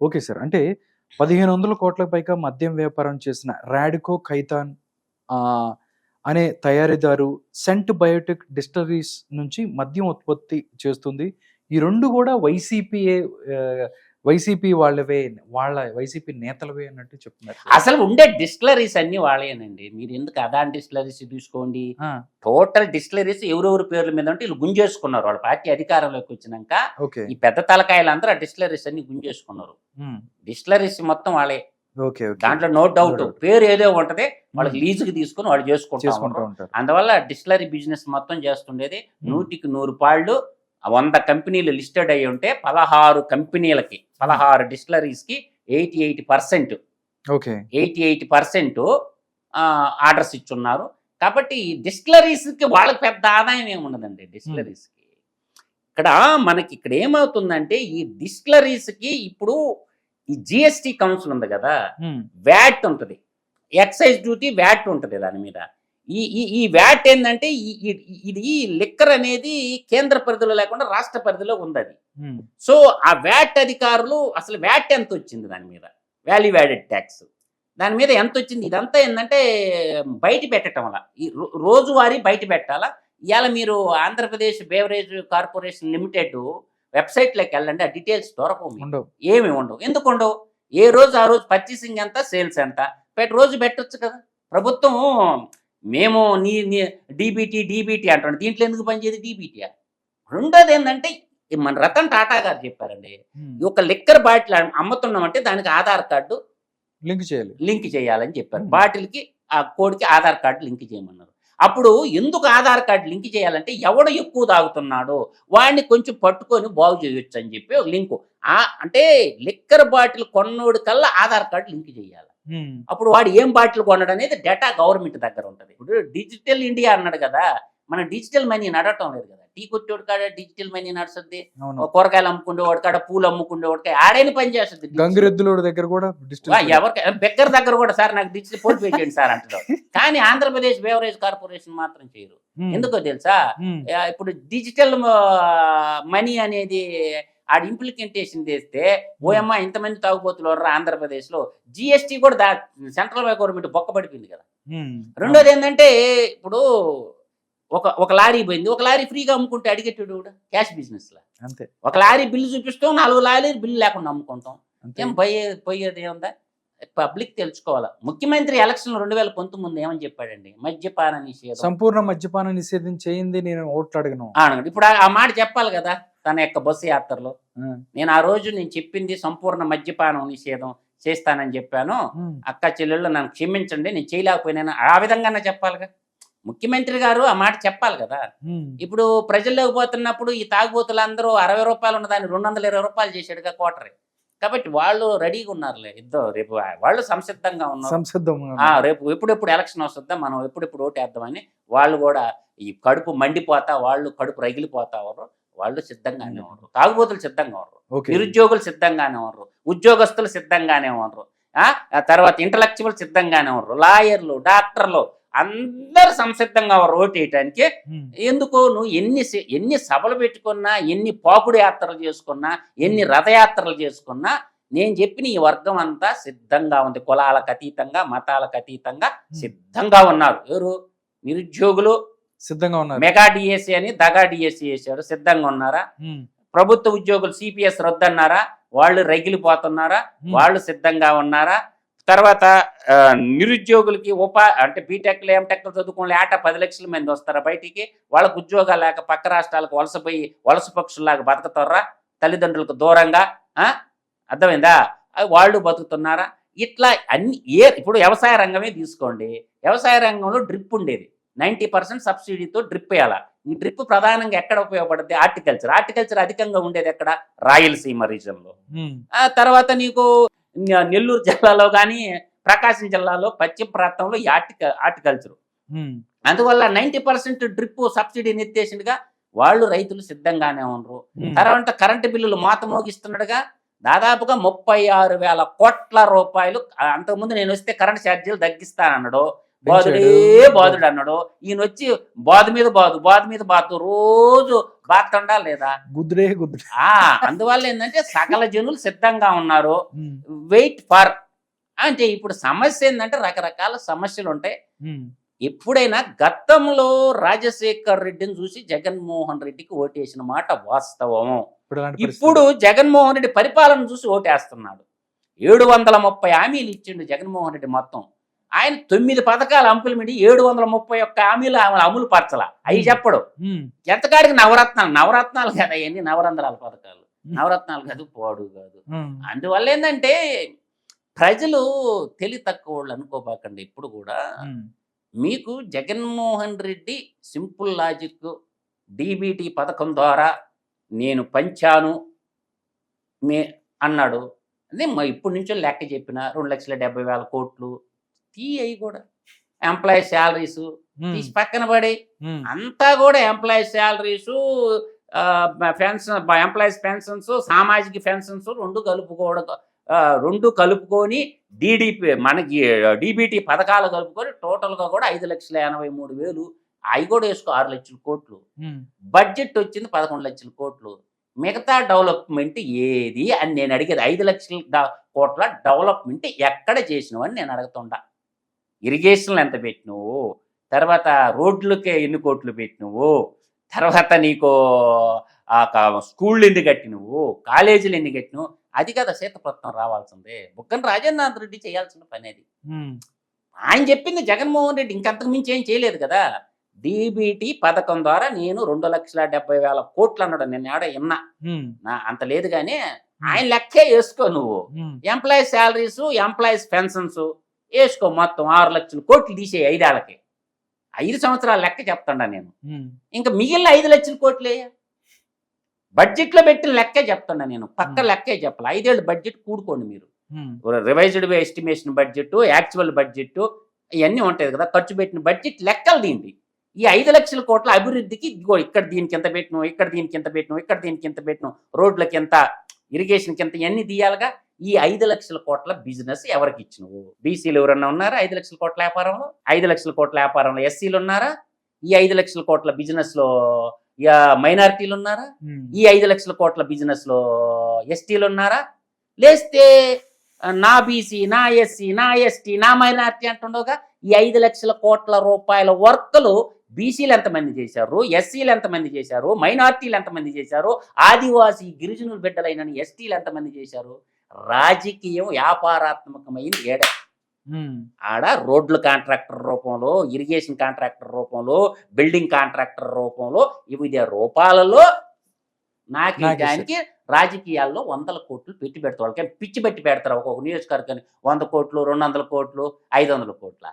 Okay sir. అంటే పదిహేను వందల కోట్ల పైగా మద్యం వ్యాపారం చేసిన రాడికో ఖైతాన్ అనే తయారీదారు సెంట్ బయోటెక్ డిస్టరీస్ నుంచి మద్యం ఉత్పత్తి చేస్తుంది. ఈ రెండు కూడా వైసీపీఏ వైసీపీ వాళ్ళవే వాళ్ళ వైసీపీ నేతలవే అన్నట్టు చెప్తున్నారు. అసలు ఉండే డిస్టిలరీస్ అన్ని వాళ్ళేనండి మీరు ఎందుకు అదాని డిస్టిలరీస్ తీసుకోండి! టోటల్ డిస్టిలరీస్ ఎవరెవరి పేర్ల మీద ఉంటే వీళ్ళు గుంజేసుకున్నారు వాళ్ళ పార్టీ అధికారంలోకి వచ్చినాక. ఈ పెద్ద తలకాయలందరూ ఆ డిస్టిలరీస్ అన్ని గుంజేసుకున్నారు. డిస్టిలరీస్ మొత్తం వాళ్ళే. దాంట్లో నో డౌట్. పేరు ఏదో ఉంటది వాళ్ళకి. లీజుకి తీసుకుని వాళ్ళు చేసుకుంటా చేసుకుంటూ ఉన్నారు. ఉంటారు. అందువల్ల డిస్టిలరీ బిజినెస్ మొత్తం చేస్తుండేది. నూటికి నూరు పాళ్ళు వంద కంపెనీలు లిస్టెడ్ అయ్యి ఉంటే పదహారు కంపెనీలకి పదహారు డిస్టిలరీస్కి eighty eighty percent. Okay. Eighty eighty percent orders ఇచ్చున్నారు. కాబట్టి డిస్టిలరీస్కి వాళ్ళకి పెద్ద ఆదాయం ఏమి ఉండదండి డిస్టిలరీస్కి ఇక్కడ మనకి ఇక్కడ ఏమవుతుందంటే ఈ డిస్టిలరీస్కి ఇప్పుడు ఈ జిఎస్టి కౌన్సిల్ ఉంది కదా. వ్యాట్ ఉంటుంది. ఎక్సైజ్ డ్యూటీ వ్యాట్ ఉంటుంది దాని మీద. ఈ ఈ ఈ వ్యాట్ ఏంటంటే ఈ- ఈ- ఇది లిక్కర్ అనేది కేంద్ర పరిధిలో లేకుండా రాష్ట్ర పరిధిలో ఉంది అది. సో ఆ వ్యాట్ అధికారులు అసలు వ్యాట్ ఎంత వచ్చింది దాని మీద? Value added tax. దాని మీద ఎంత వచ్చింది ఇదంతా ఏంటంటే బయట పెట్టడం వల్ల ఈ రోజువారీ బయట పెట్టాలా? ఇవాళ మీరు ఆంధ్రప్రదేశ్ బేవరేజ్ కార్పొరేషన్ లిమిటెడ్ వెబ్సైట్లోకి వెళ్ళండి ఆ డీటెయిల్స్ దొరకవు. ఏమి ఉండవు. ఎందుకు ఉండవు? ఏ రోజు ఆ రోజు పర్చేసింగ్ ఎంత సేల్స్ ఎంత? పెట్టి రోజు పెట్టొచ్చు కదా. ప్రభుత్వం మేము నీ నీ డీబీటీ డీబీటీ అంటాడు దీంట్లో ఎందుకు పనిచేది డీబీటీ రెండోది ఏంటంటే మన రతన్ టాటా గారు చెప్పారండి ఒక లిక్కర్ బాటిల్ అమ్ముతున్నామంటే దానికి ఆధార్ కార్డు లింక్ చేయాలి. లింక్ చేయాలని చెప్పారు. బాటిల్కి ఆ కోడ్కి ఆధార్ కార్డు లింక్ చేయమన్నారు. అప్పుడు ఎందుకు ఆధార్ కార్డు లింక్ చేయాలంటే ఎవడు ఎక్కువ తాగుతున్నాడో వాడిని కొంచెం పట్టుకొని బాగు చేయొచ్చు అని చెప్పి ఒక లింకు. ఆ అంటే లిక్కర్ బాటిల్ కొన్నోడి కల్లా ఆధార్ కార్డు లింక్ చేయాలి. అప్పుడు వాడు ఏం బాటిల్ కొనడం అనేది డేటా గవర్నమెంట్ దగ్గర ఉంటుంది. ఇప్పుడు డిజిటల్ ఇండియా అన్నాడు కదా మన డిజిటల్ మనీ నడవటం లేదు కదా. టీ కొట్టేవాడు కాడ డిజిటల్ మనీ నడుస్తుంది. కూరగాయలు అమ్ముకుండే వాడు కాడ పూలు అమ్ముకుండే వాడికి ఆడైన పని చేస్తుంది. గంగిరెద్దులోడి దగ్గర కూడా ఎవరికి? బెగ్గర్ దగ్గర కూడా సార్ నాకు డిజిటల్ ఫోన్ పే చేయండి సార్ అంటారు కానీ ఆంధ్రప్రదేశ్ బేవరేజ్ కార్పొరేషన్ మాత్రం చేయరు. ఎందుకో తెలుసా? ఇప్పుడు డిజిటల్ మనీ అనేది ఆడ ఇంప్లిమెంటేషన్ చేస్తే ఓయమ్మ ఇంతమంది తాగుబోతులు ఉన్నారు ఆంధ్రప్రదేశ్లో జిఎస్టీ కూడా దా సెంట్రల్ గవర్నమెంట్ బొక్కబడిపోయింది కదా. హ్మ్. రెండోది ఏంటంటే ఇప్పుడు ఒక ఒక లారీ పోయింది. ఒక లారీ ఫ్రీగా అమ్ముకుంటే అడిగేటాడు కూడా క్యాష్ బిజినెస్లో. అంతే. ఒక లారీ బిల్లు చూపిస్తాం నాలుగు లారీ బిల్లు లేకుండా అమ్ముకుంటాం. ఏం పోయే పోయేది ఏముందా? పబ్లిక్ తెలుసుకోవాలా? ముఖ్యమంత్రి ఎలక్షన్ రెండు వేల పంతొమ్మిది ఏమని చెప్పాడండి? మద్యపాన నిషేధం. సంపూర్ణ మద్యపాన నిషేధం చేయింది నేను ఓట్లు అడగను. ఇప్పుడు ఆ- మాట చెప్పాలి కదా తన యొక్క బస్సు యాత్రలో. నేను ఆ రోజు నేను చెప్పింది సంపూర్ణ మద్యపానం నిషేధం చేస్తానని చెప్పాను. అక్క చెల్లెళ్ళు నన్ను క్షమించండి నేను చేయలేకపోయినాను. ఆ విధంగానే చెప్పాలిగా. ముఖ్యమంత్రి గారు ఆ మాట చెప్పాలి కదా. ఇప్పుడు ప్రజల్లోకి పోతున్నప్పుడు ఈ తాగుబోతులందరూ అరవై రూపాయలు ఉన్న దాన్ని రెండు వందల ఇరవై రూపాయలు చేశాడుగా క్వార్టర్ కాబట్టి వాళ్ళు రెడీగా ఉన్నారులే. ఇద్దరు రేపు వాళ్ళు సంసిద్ధంగా ఉన్నారు. సంసిద్ధంగా రేపు ఎప్పుడెప్పుడు ఎలక్షన్ వస్తుందా మనం ఎప్పుడెప్పుడు ఓటేద్దామని వాళ్ళు కూడా ఈ కడుపు మండిపోతా వాళ్ళు కడుపు రగిలిపోతా ఉన్నారు. వాళ్ళు సిద్ధంగానే ఉన్నారు. తాగుబోతులు సిద్ధంగా ఉన్నారు. నిరుద్యోగులు సిద్ధంగానే ఉన్నారు. ఉద్యోగస్తులు సిద్ధంగానే ఉన్నారు. తర్వాత ఇంటలెక్చువల్ సిద్ధంగానే ఉన్నారు. లాయర్లు డాక్టర్లు అందరు సంసిద్ధంగా హ్మ్. ఎందుకు నువ్వు ఎన్ని ఎన్ని సభలు పెట్టుకున్నా ఎన్ని పాకుడు యాత్రలు చేసుకున్నా ఎన్ని రథయాత్రలు చేసుకున్నా నేను చెప్పిన ఈ వర్గం అంతా సిద్ధంగా ఉంది. కులాలకు అతీతంగా మతాలకు అతీతంగా సిద్ధంగా ఉన్నారు. ఎవరు? నిరుద్యోగులు. సిద్ధంగా ఉన్నారు. మెగా డిఎస్సి అని దగా డిఎస్సి చేశారు. సిద్ధంగా ఉన్నారా. ప్రభుత్వ ఉద్యోగులు సిపిఎస్ రద్దన్నారా? వాళ్ళు రగిలిపోతున్నారా. వాళ్ళు సిద్ధంగా ఉన్నారా? తర్వాత నిరుద్యోగులకి ఉపా అంటే బీటెక్లు ఎంటెక్లు చదువుకునే ఆట పది లక్షల మంది వస్తారా బయటికి? వాళ్ళకు ఉద్యోగాలు లేక పక్క రాష్ట్రాలకు వలసపోయి వలస పక్షుల్లాగా బతుకుతారా? తల్లిదండ్రులకు దూరంగా? అర్థమైందా? వాళ్ళు బతుకుతున్నారా? ఇట్లా అన్ని ఏ ఇప్పుడు వ్యవసాయ రంగమే తీసుకోండి. వ్యవసాయ రంగంలో డ్రిప్ ఉండేది. నైంటీ పర్సెంట్ సబ్సిడీతో డ్రిప్ వేయాల? ఈ డ్రిప్ ప్రధానంగా ఎక్కడ ఉపయోగపడుతుంది హార్టికల్చర్ హార్టికల్చర్ అధికంగా ఉండేది ఎక్కడ? రాయలసీమ రీజన్లో. తర్వాత నీకు నెల్లూరు జిల్లాలో కానీ ప్రకాశం జిల్లాలో పశ్చిమ ప్రాంతంలో హార్టిక హార్టికల్చర్. అందువల్ల నైంటీ పర్సెంట్ డ్రిప్ సబ్సిడీని ఎత్తేసిండుగా వాళ్ళు రైతులు సిద్ధంగానే ఉన్నారు హ్మ్. తర్వాత కరెంటు బిల్లులు మాత మోగిస్తున్నాడుగా దాదాపుగా ముప్పై ఆరు వేల కోట్ల రూపాయలు అంతకుముందు నేను వస్తే కరెంట్ ఛార్జీలు తగ్గిస్తానన్నాడు బాధుడే. బాధుడు అన్నాడు. ఈయన వచ్చి బాధ మీద బాధు బాధ మీద బాధు రోజు బాతుండా లేదా? గుద్దుడే ఆ అందువల్ల ఏంటంటే సకల జనులు సిద్ధంగా ఉన్నారు. వెయిట్ ఫర్ అంటే ఇప్పుడు సమస్య ఏంటంటే రకరకాల సమస్యలు ఉంటాయి. ఎప్పుడైనా గతంలో రాజశేఖర్ రెడ్డిని చూసి జగన్మోహన్ రెడ్డికి ఓటేసిన మాట వాస్తవం ఇప్పుడు అలాంటి పరిస్థితి ఇప్పుడు జగన్మోహన్ రెడ్డి పరిపాలన చూసి ఓటేస్తున్నాడు. ఏడు వందల ముప్పై హామీలు ఇచ్చిండు జగన్మోహన్ రెడ్డి మొత్తం. ఆయన తొమ్మిది పథకాలు అంపులమిడి ఏడు వందల ముప్పై ఒక్క హామీలు అమలు- అమలు పరచల. అవి చెప్పడు. ఎంతకాడికి నవరత్నాలు? నవరత్నాలు కదా ఎన్ని నవరంధ్రాల పథకాలు. నవరత్నాలు కాదు పోడు కాదు. అందువల్ల ఏంటంటే ప్రజలు తెలివి తక్కువ వాళ్ళు అనుకోబాకండి. ఇప్పుడు కూడా మీకు Jaganmohan Reddy simple logic DBT పథకం ద్వారా నేను పంచాను మే అన్నాడు. అదే మా ఇప్పటి నుంచో లెక్క చెప్పిన రెండు లక్షల డెబ్బై వేల కోట్లు తీ అయి కూడా. ఎంప్లాయీ శాలరీస్ తీసి పక్కన పడి అంతా కూడా employee salaries pension employees pensions సామాజిక పెన్షన్స్ రెండు కలుపుకోవడం రెండు కలుపుకొని డీడీపీ మనకి డీబీటీ పథకాలు కలుపుకొని టోటల్గా కూడా ఐదు లక్షల ఎనభై మూడు వేలు. అవి కూడా వేసుకో ఆరు లక్షల కోట్లు. బడ్జెట్ వచ్చింది పదకొండు లక్షల కోట్లు. మిగతా డెవలప్మెంట్ ఏది అని నేను అడిగేది ఐదు లక్షల కోట్ల డెవలప్మెంట్ ఎక్కడ చేసినావని నేను అడుగుతుండా ఇరిగేషన్లు ఎంత పెట్టినవు? తర్వాత రోడ్లకే ఎన్ని కోట్లు పెట్టినవు? తర్వాత నీకు స్కూళ్ళు ఎన్ని కట్టినవు? కాలేజీలు ఎన్ని కట్టినవు? అది కదా శీతపట్నం రావాల్సిందే. బుక్కన రాజేంద్రనాథ్ రెడ్డి చేయాల్సిన పని అది ఆయన చెప్పింది జగన్మోహన్ రెడ్డి ఇంకంతకు మించి ఏం చేయలేదు కదా. డీబీటీ పథకం ద్వారా నేను రెండు లక్షల డెబ్బై వేల కోట్లు అన్నాడు నేను ఆడ ఉమ్, నా అంత లేదు కానీ ఆయన లెక్కే వేసుకో నువ్వు. Employees salaries employees pensions. వేసుకో మొత్తం ఆరు లక్షల కోట్లు తీసే ఐదేళ్ళకి. ఐదు సంవత్సరాల లెక్క చెప్తాడా నేను. ఇంకా మిగిలిన ఐదు లక్షల కోట్లే. బడ్జెట్లో పెట్టిన లెక్కే చెప్తున్నా నేను. పక్క. లెక్కే చెప్పాలి. ఐదేళ్ళు బడ్జెట్ కూడుకోండి మీరు. Revised estimation budget actual budget ఇవన్నీ ఉంటాయి కదా. ఖర్చు పెట్టిన బడ్జెట్ లెక్కలు దీంది ఈ ఐదు లక్షల కోట్ల అభివృద్ధికి ఇదిగో ఇక్కడ దీనికి ఎంత పెట్టినావు ఇక్కడ దీనికి ఎంత పెట్టినావు ఇక్కడ దీనికి ఎంత పెట్టినావు రోడ్లకి ఎంత ఇరిగేషన్కి ఎంత ఇవన్నీ తీయాలిగా? ఈ ఐదు లక్షల కోట్ల బిజినెస్ ఎవరికి ఇచ్చినవు? బీసీలు ఎవరన్నా ఉన్నారా ఐదు లక్షల కోట్ల వ్యాపారంలో? ఐదు లక్షల కోట్ల వ్యాపారంలో ఎస్సీలు ఉన్నారా? ఈ ఐదు లక్షల కోట్ల బిజినెస్లో మైనారిటీలు ఉన్నారా? ఈ ఐదు లక్షల కోట్ల బిజినెస్లో ఎస్టీలు ఉన్నారా? లేస్తే నా బీసీ నా ఎస్సీ నా ఎస్టీ నా మైనార్టీ అంటుండగా ఈ ఐదు లక్షల కోట్ల రూపాయల వర్క్లు బీసీలు ఎంతమంది చేశారు ఎస్సీలు ఎంతమంది చేశారు మైనార్టీలు ఎంతమంది చేశారు ఆదివాసీ గిరిజనుల బిడ్డలైన ఎస్టీలు ఎంతమంది చేశారు రాజకీయం వ్యాపారాత్మకమైంది ఏడ? ఆడ రోడ్లు కాంట్రాక్టర్ రూపంలో ఇరిగేషన్ కాంట్రాక్టర్ రూపంలో బిల్డింగ్ కాంట్రాక్టర్ రూపంలో వివిధ రూపాలలో నాకు నాకేసారు. దానికి రాజకీయాల్లో వందల కోట్లు పెట్టి పెడతారు. వాళ్ళకి పిచ్చి పెట్టి పెడతారు. ఒక్కొక్క నియోజకవర్గాన్ని వంద కోట్లు రెండు వందల కోట్లు ఐదు వందల కోట్ల.